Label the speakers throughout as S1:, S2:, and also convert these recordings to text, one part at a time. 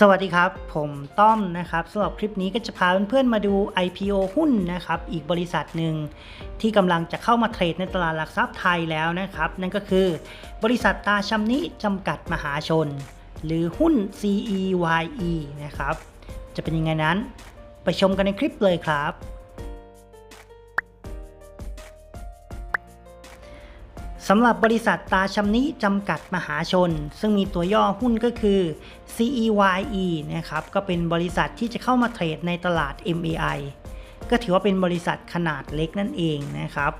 S1: สวัสดีครับ ผมต้อมนะครับสำหรับคลิปนี้ก็จะพาเพื่อนๆมาดู IPO หุ้นนะครับ อีกบริษัทหนึ่งที่กำลังจะเข้ามาเทรดในตลาดหลักทรัพย์ไทยแล้วนะครับ นั่นก็คือบริษัทตาชำนิจำกัดมหาชน หรือหุ้น CEYE นะครับ จะเป็นยังไงนั้น ไปชมกันในคลิปเลยครับ สำหรับบริษัทตาชำนิจำกัดมหาชน ซึ่งมีตัวย่อหุ้นก็คือ CEYE นะครับก็เป็นบริษัทที่จะเข้ามาเทรดในตลาด MAI ก็ถือว่าเป็นบริษัทขนาดเล็กนั่นเองนะครับ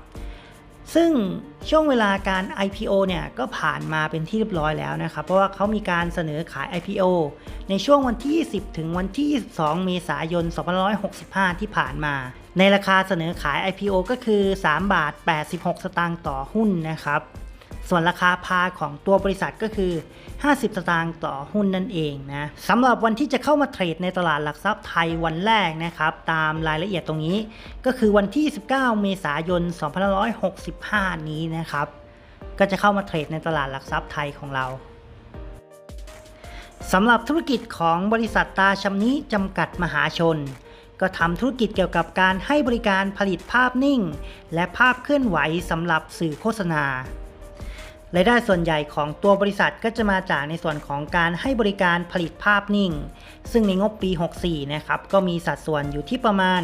S1: ซึ่งช่วงเวลาการ IPO เนี่ยก็ผ่านมาเป็นที่เรียบร้อยแล้วนะครับ เพราะว่าเขามีการเสนอขาย IPO ในช่วงวันที่ 10 ถึงวันที่ 22 เมษายน 2565 ที่ผ่านมา ในราคาเสนอขาย IPO ก็คือ 3 บาท 86 สตางค์ต่อหุ้นนะครับ ส่วนราคาพาของตัวบริษัทก็คือ 50 สตางค์ต่อหุ้นนั่นเองนะสำหรับวันที่จะเข้ามาเทรดในตลาดหลักทรัพย์ไทยวันแรกนะครับ ตามรายละเอียดตรงนี้ ก็คือวันที่ 19 เมษายน 2565 นี้นะครับ ก็จะเข้ามาเทรดในตลาดหลักทรัพย์ไทยของเราสำหรับธุรกิจของบริษัทตาชำนิจำกัดมหาชน ก็ทำธุรกิจเกี่ยวกับการให้บริการผลิตภาพนิ่ง และภาพเคลื่อนไหวสำหรับสื่อโฆษณารายได้ส่วนใหญ่ของตัวบริษัทก็จะมาจากในส่วนของการให้บริการผลิตภาพนิ่ง ซึ่งในงบปี 64 นะครับ ก็มีสัดส่วนอยู่ที่ประมาณ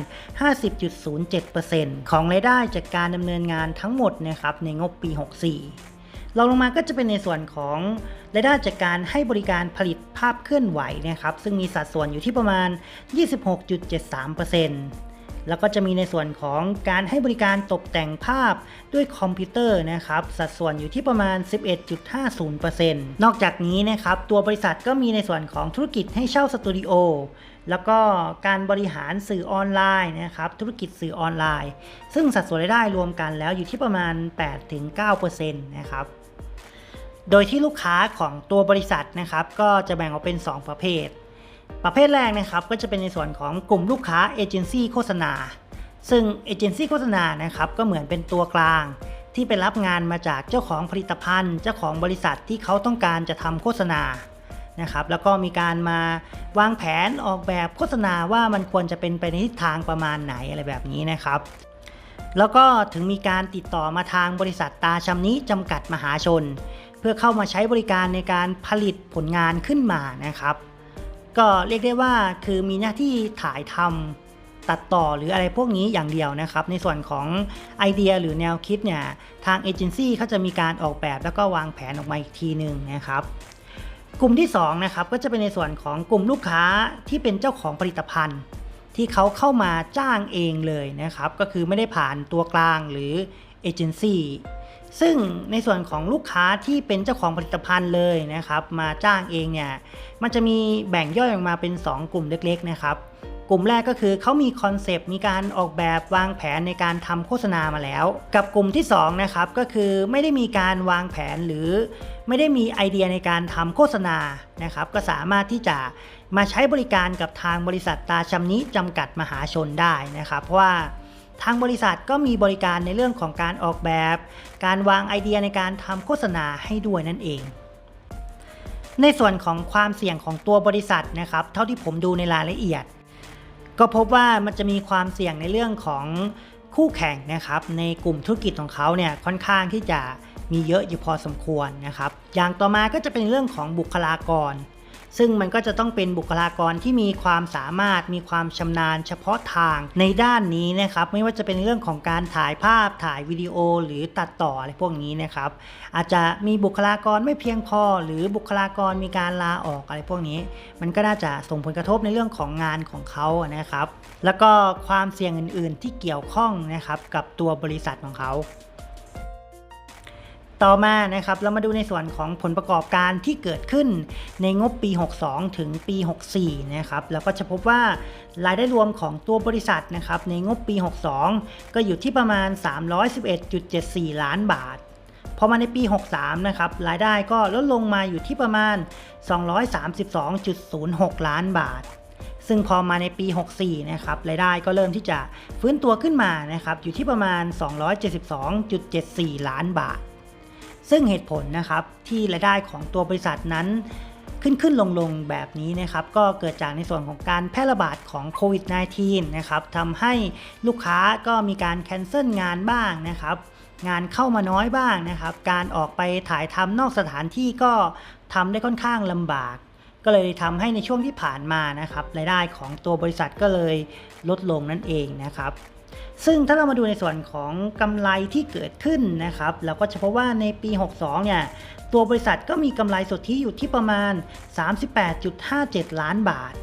S1: 50.07%ของรายได้จากการดำเนินงานทั้งหมดนะครับในงบปี 64 รองลงมาก็จะเป็นในส่วนของรายได้จากการให้บริการผลิตภาพเคลื่อนไหวนะครับ ซึ่งมีสัดส่วนอยู่ที่ประมาณ 26.73%แล้วก็จะมีในส่วนของการให้บริการตกแต่งภาพด้วยคอมพิวเตอร์นะครับ สัดส่วนอยู่ที่ประมาณ 11.50%นอกจากนี้นะครับ ตัวบริษัทก็มีในส่วนของธุรกิจให้เช่าสตูดิโอแล้วก็การบริหารสื่อออนไลน์นะครับ ธุรกิจสื่อออนไลน์ ซึ่งสัดส่วนรายได้รวมกันแล้วอยู่ที่ประมาณ 8-9%นะครับ โดยที่ลูกค้าของตัวบริษัทนะครับ ก็จะแบ่งออกเป็น 2 ประเภท ประเภทแรกนะครับก็จะเป็นในส่วนของกลุ่มลูกค้าเอเจนซี่โฆษณา ซึ่งเอเจนซี่โฆษณานะครับก็เหมือนเป็นตัวกลาง ที่ไปรับงานมาจากเจ้าของผลิตภัณฑ์ เจ้าของบริษัทที่เขาต้องการจะทำโฆษณานะครับแล้วก็มีการมาวางแผนออกแบบโฆษณาว่ามันควรจะเป็นไปในทิศทางประมาณไหนอะไรแบบนี้นะครับ แล้วก็ถึงมีการติดต่อมาทางบริษัทตาชำนิจำกัดมหาชน เพื่อเข้ามาใช้บริการในการผลิตผลงานขึ้นมานะครับ ก็เรียกได้ว่าคือมีหน้าที่ถ่ายทำตัดต่อหรืออะไรพวกนี้อย่างเดียวนะครับ ในส่วนของไอเดียหรือแนวคิดเนี่ยทางเอเจนซี่เขาจะมีการออกแบบแล้วก็วางแผนออกมาอีกทีหนึ่งนะครับกลุ่มที่2นะครับก็จะเป็นในส่วนของกลุ่มลูกค้าที่เป็นเจ้าของผลิตภัณฑ์ ที่เขาเข้ามาจ้างเองเลยนะครับ ก็คือไม่ได้ผ่านตัวกลางหรือเอเจนซี่ ซึ่งในส่วนของลูกค้าที่เป็นเจ้าของผลิตภัณฑ์เลยนะครับมาจ้างเองเนี่ยมันจะมีแบ่งย่อยออกมาเป็น 2 กลุ่มเล็กๆนะครับกลุ่มแรกก็คือเขามีคอนเซปต์มีการออกแบบวางแผนในการทำโฆษณามาแล้ว กับกลุ่มที่2นะครับก็คือไม่ได้มีการวางแผนหรือไม่ได้มีไอเดียในการทำโฆษณานะครับก็สามารถที่จะมาใช้บริการกับทางบริษัทตาชำนิจำกัดมหาชนได้นะครับเพราะว่า ทางบริษัทก็มีบริการในเรื่องของการออกแบบ การวางไอเดียในการทำโฆษณาให้ด้วยนั่นเองในส่วนของความเสี่ยงของตัวบริษัทนะครับ เท่าที่ผมดูในรายละเอียด ก็พบว่ามันจะมีความเสี่ยงในเรื่องของคู่แข่งนะครับ ในกลุ่มธุรกิจของเขาเนี่ยค่อนข้างที่จะมีเยอะอยู่พอสมควรนะครับ อย่างต่อมาก็จะเป็นเรื่องของบุคลากร ซึ่งมันก็จะต้องเป็นบุคลากรที่มีความสามารถมีความชำนาญ เฉพาะทางในด้านนี้นะครับไม่ว่าจะเป็นเรื่องของการถ่ายภาพถ่ายวิดีโอหรือตัดต่ออะไรพวกนี้นะครับอาจจะมีบุคลากรไม่เพียงพอ หรือบุคลากรมีการลาออกอะไรพวกนี้ มันก็น่าจะส่งผลกระทบในเรื่องของงานของเขานะครับ แล้วก็ความเสี่ยงอื่น ๆ ที่เกี่ยวข้องนะครับกับตัวบริษัทของเขา ต่อมานะครับเรามาดูในส่วนของผลประกอบการที่เกิดขึ้นในงบปี 62 ถึงปี 64 นะครับแล้วก็จะพบว่ารายได้รวมของตัวบริษัทนะครับในงบปี 62 ก็อยู่ที่ประมาณ 311.74 ล้านบาทพอมาในปี 63 นะครับรายได้ก็ลดลงมาอยู่ที่ประมาณ 232.06 ล้านบาทซึ่งพอมาในปี 64 นะครับ รายได้ก็เริ่มที่จะฟื้นตัวขึ้นมานะครับ อยู่ที่ประมาณ 272.74 ล้านบาท ซึ่งเหตุผลนะครับที่รายได้ของตัวบริษัทนั้นขึ้นขึ้นลงลงแบบนี้นะครับก็เกิดจากในส่วนของการแพร่ระบาดของโควิด -19 นะครับทำให้ลูกค้าก็มีการแคนเซิลงานบ้างนะครับ งานเข้ามาน้อยบ้างนะครับ การออกไปถ่ายทำนอกสถานที่ก็ทำได้ค่อนข้างลำบาก ก็เลยทำให้ในช่วงที่ผ่านมานะครับรายได้ของตัวบริษัทก็เลยลดลงนั่นเองนะครับ ซึ่งถ้าเรามาดูในส่วนของกำไรที่เกิดขึ้นนะครับเราก็จะพบว่าในปี 62 เนี่ยตัวบริษัทก็มีกำไรสุทธิอยู่ที่ประมาณ 38.57 ล้านบาท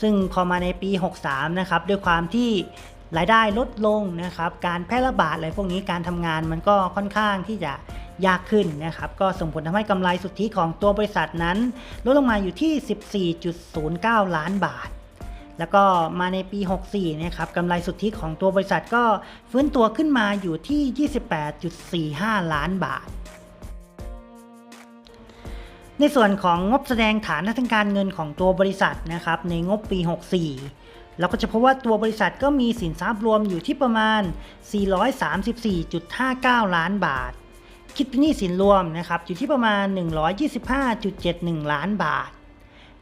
S1: ซึ่งพอมาในปี 63 นะครับด้วยความที่รายได้ลดลงนะครับการแพร่ระบาดอะไรพวกนี้การทำงานมันก็ค่อนข้างที่จะยากขึ้นนะครับก็ส่งผลทำให้กำไรสุทธิของตัวบริษัทนั้น ลดลงมาอยู่ที่ 14.09 ล้านบาท แล้วก็มาในปี 64นะครับกำไรสุทธิของตัวบริษัทก็ฟื้นตัวขึ้นมาอยู่ที่ 28.45 ล้านบาทในส่วนของงบแสดงฐานทางการเงินของตัวบริษัทนะครับในงบปี 64 เราก็จะพบว่าตัวบริษัทก็มีสินทรัพย์รวมอยู่ที่ประมาณ 434.59 ล้านบาท คิดเป็นหนี้สินรวมนะครับอยู่ที่ประมาณ 125.71 ล้านบาท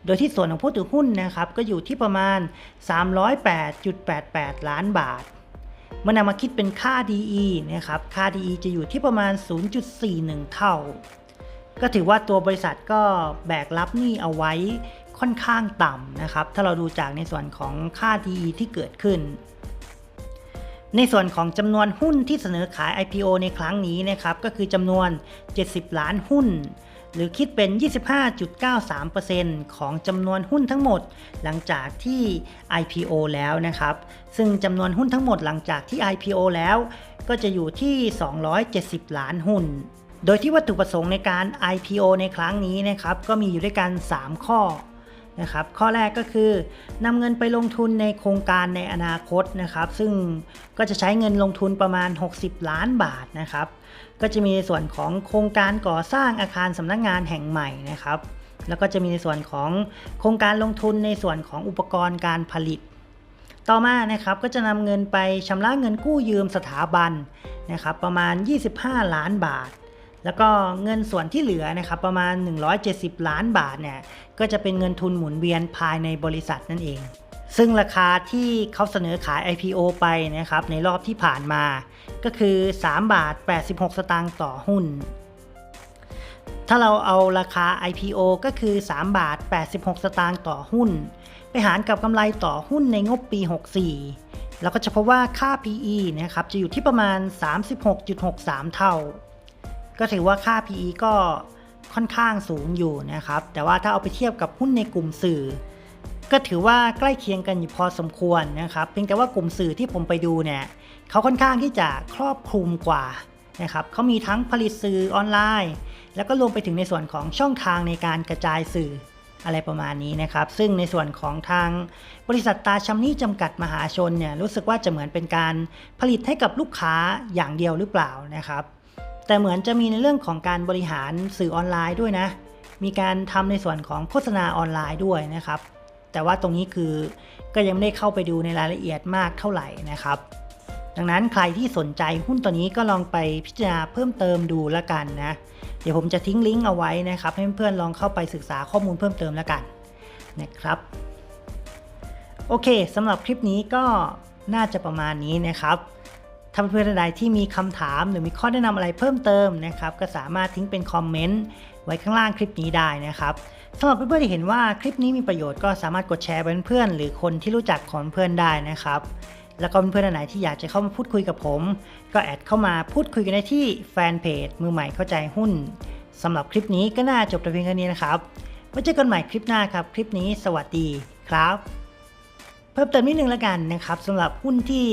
S1: โดยที่ส่วนของผู้ถือหุ้นนะครับก็อยู่ที่ประมาณ 308.88 ล้านบาท เมื่อนำมาคิดเป็นค่า DE นะครับ ค่า DE จะอยู่ที่ประมาณ 0.41 เท่า ก็ถือว่าตัวบริษัทก็แบกรับหนี้เอาไว้ค่อนข้างต่ำนะครับ ถ้าเราดูจากในส่วนของค่า DE ที่เกิดขึ้น ในส่วนของจำนวนหุ้นที่เสนอขาย IPO ในครั้งนี้นะครับ ก็คือจำนวน 70 ล้านหุ้น หรือคิดเป็น 25.93%ของจำนวนหุ้นทั้งหมดหลังจากที่ IPO แล้วนะครับ ซึ่งจำนวนหุ้นทั้งหมดหลังจากที่ IPO แล้ว ก็จะอยู่ที่ 270 ล้านหุ้น โดยที่วัตถุประสงค์ในการ IPO ในครั้งนี้นะครับ ก็มีอยู่ด้วยกัน 3 ข้อ นะครับ ข้อแรกก็คือนำเงินไปลงทุนในโครงการในอนาคตนะครับ ซึ่งก็จะใช้เงินลงทุนประมาณ 60 ล้านบาทนะครับ ก็จะมีในส่วนของโครงการก่อสร้างอาคารสำนักงานแห่งใหม่นะครับ แล้วก็จะมีในส่วนของโครงการลงทุนในส่วนของอุปกรณ์การผลิต ต่อมานะครับก็จะนำเงินไปชำระเงินกู้ยืมสถาบันนะครับ ประมาณ 25 ล้านบาท แล้วก็เงินส่วนที่เหลือนะครับประมาณ 170 ล้านบาทเนี่ยก็จะเป็นเงินทุนหมุนเวียนภายในบริษัทนั่นเอง ซึ่งราคาที่เขาเสนอขาย IPO ไปนะครับในรอบที่ผ่านมา ก็คือ 3 บาท 86 สตางค์ต่อหุ้น ถ้าเราเอาราคา IPO ก็คือ 3 บาท 86 สตางค์ต่อหุ้น ไปหารกับกำไรต่อหุ้นในงบปี 64เราก็จะพบว่าค่า PE นะครับจะอยู่ที่ประมาณ 36.63 เท่า ก็ถือว่าค่า PE ก็ค่อนข้างสูงอยู่นะครับ แต่ว่าถ้าเอาไปเทียบกับหุ้นในกลุ่มสื่อ ก็ถือว่าใกล้เคียงกันอยู่พอสมควรนะครับเพียงแต่ว่ากลุ่มสื่อที่ผมไปดูเนี่ยเขาค่อนข้างที่จะครอบคลุมกว่านะครับเขามีทั้งผลิตสื่อออนไลน์ แล้วก็รวมไปถึงในส่วนของช่องทางในการกระจายสื่ออะไรประมาณนี้นะครับ ซึ่งในส่วนของทางบริษัทตาชัมนี่จำกัดมหาชนเนี่ยรู้สึกว่าจะเหมือนเป็นการผลิตให้กับลูกค้าอย่างเดียวหรือเปล่านะครับ แต่เหมือนจะมีในเรื่องของการบริหารสื่อออนไลน์ด้วยนะ มีการทำในส่วนของโฆษณาออนไลน์ด้วยนะครับ แต่ว่าตรงนี้คือก็ยังไม่ได้เข้าไปดูในรายละเอียดมากเท่าไหร่นะครับ ดังนั้นใครที่สนใจหุ้นตัวนี้ก็ลองไปพิจารณาเพิ่มเติมดูแล้วกันนะ เดี๋ยวผมจะทิ้งลิงก์เอาไว้นะครับ ให้เพื่อนๆลองเข้าไปศึกษาข้อมูลเพิ่มเติมแล้วกันนะครับโอเคสำหรับคลิปนี้ก็น่าจะประมาณนี้นะครับ ถ้าเพื่อนๆใดที่มีคำถามหรือมีข้อแนะนำอะไรเพิ่มเติมนะครับก็สามารถทิ้งเป็นคอมเมนต์ไว้ข้างล่างคลิปนี้ได้นะครับสำหรับเพื่อนๆที่เห็นว่าคลิปนี้มีประโยชน์ก็สามารถกดแชร์ไปเพื่อนๆหรือคนที่รู้จักของเพื่อนได้นะครับแล้วก็เพื่อนๆไหนที่อยากจะเข้ามาพูดคุยกับผม ก็แอดเข้ามาพูดคุยกันได้ที่แฟนเพจมือใหม่เข้าใจหุ้นสำหรับคลิปนี้ก็น่าจบแต่เพียงแค่นี้นะครับไว้เจอกันใหม่คลิปหน้าครับ คลิปนี้สวัสดีครับ เพิ่มเติมนิดนึงแล้วกันนะครับสำหรับหุ้นที่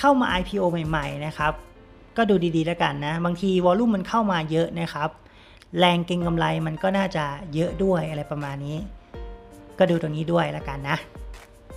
S1: เข้ามา IPO ใหม่ๆนะครับ ก็ดูดีๆแล้วกันนะ บางทีวอลลุ่มมันเข้ามาเยอะนะครับ แรงเก็งกำไรมันก็น่าจะเยอะด้วยอะไรประมาณนี้ ก็ดูตรงนี้ด้วยแล้วกันนะ